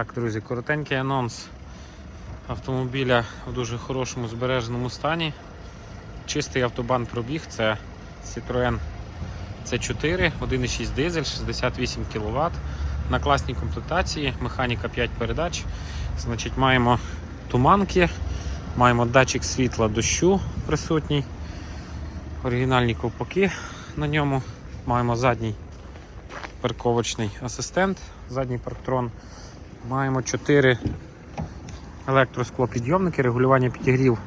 Так, друзі, коротенький анонс автомобіля в дуже хорошому збереженому стані. Чистий автобан пробіг це Citroën C4, 1,6 дизель, 68 кВт. На класній комплектації, механіка 5 передач. Значить, маємо туманки, маємо датчик світла дощу присутній, оригінальні ковпаки на ньому, маємо задній парковочний асистент, задній парктрон. Маємо 4 електросклопідйомники, регулювання підігрів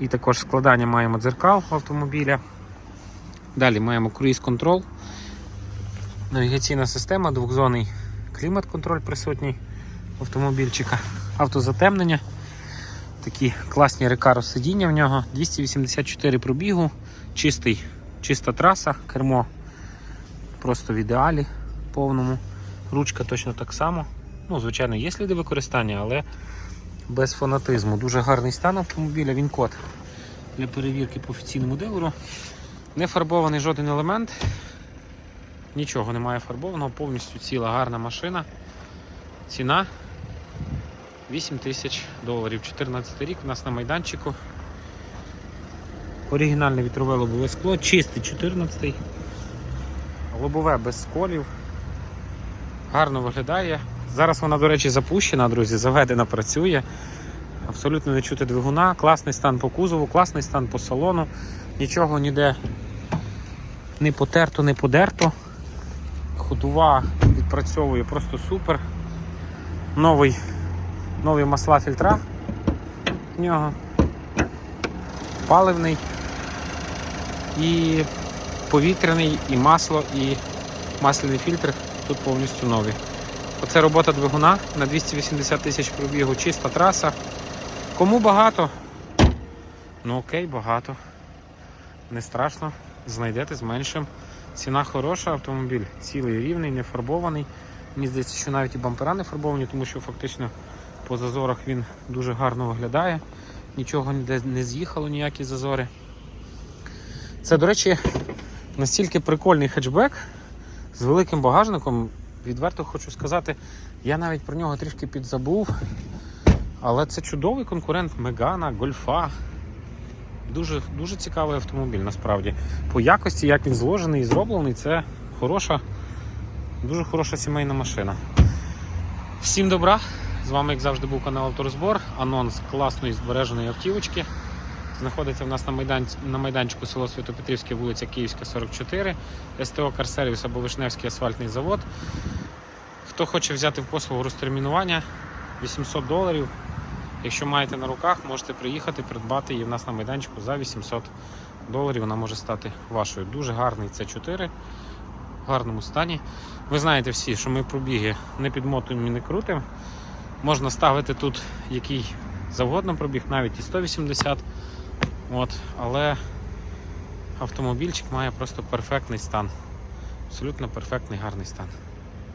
і також складання маємо дзеркал автомобіля. Далі маємо круїз-контрол, навігаційна система, двохзонний клімат-контроль присутній автомобільчика, автозатемнення. Такі класні рекаро сидіння в нього, 284 пробігу, чистий, чиста траса, кермо просто в ідеалі повному. Ручка точно так само. Ну, звичайно, є сліди використання, але без фанатизму. Дуже гарний стан автомобіля. Він код для перевірки по офіційному дилеру. Не фарбований жоден елемент. Нічого немає фарбованого, повністю ціла гарна машина. Ціна 8 тисяч доларів. 14 рік у нас на майданчику. Оригінальне вітрове лобове скло, чистий 14 лобове без сколів. Гарно виглядає. Зараз вона, до речі, запущена, друзі, заведена, працює. Абсолютно не чути двигуна, класний стан по кузову, класний стан по салону. Нічого ніде не потерто, не подерто. Ходова відпрацьовує просто супер. Новий, нові масла фільтра в нього. Паливний і повітряний, і масло, і масляний фільтр тут повністю нові. Оце робота двигуна на 280 тисяч пробігу, чиста траса. Кому багато? Ну окей, багато. Не страшно, знайдете з меншим. Ціна хороша, автомобіль цілий рівний, не фарбований. Мені здається, що навіть і бампера не фарбовані, тому що фактично по зазорах він дуже гарно виглядає. Нічого ніде не з'їхало, ніякі зазори. Це, до речі, настільки прикольний хетчбек з великим багажником. Відверто хочу сказати, я навіть про нього трішки підзабув. Але це чудовий конкурент Мегана, Гольфа. Дуже, дуже цікавий автомобіль насправді. По якості, як він зложений і зроблений, це хороша, дуже хороша сімейна машина. Всім добра! З вами, як завжди, був канал Авторозбор. Анонс класної збереженої автівочки. Знаходиться в нас на, майдан... на майданчику село Святопетрівське, вулиця Київська, 44, СТО Карсервіс або Вишневський асфальтний завод. Хто хоче взяти в послугу розтермінування 800 доларів. Якщо маєте на руках, можете приїхати, придбати її в нас на майданчику за 800 доларів. Вона може стати вашою. Дуже гарний С4 в гарному стані. Ви знаєте всі, що ми пробіги не підмотуємо і не крутимо. Можна ставити тут який завгодно пробіг, навіть і 180. От, але автомобільчик має просто перфектний стан. Абсолютно перфектний гарний стан.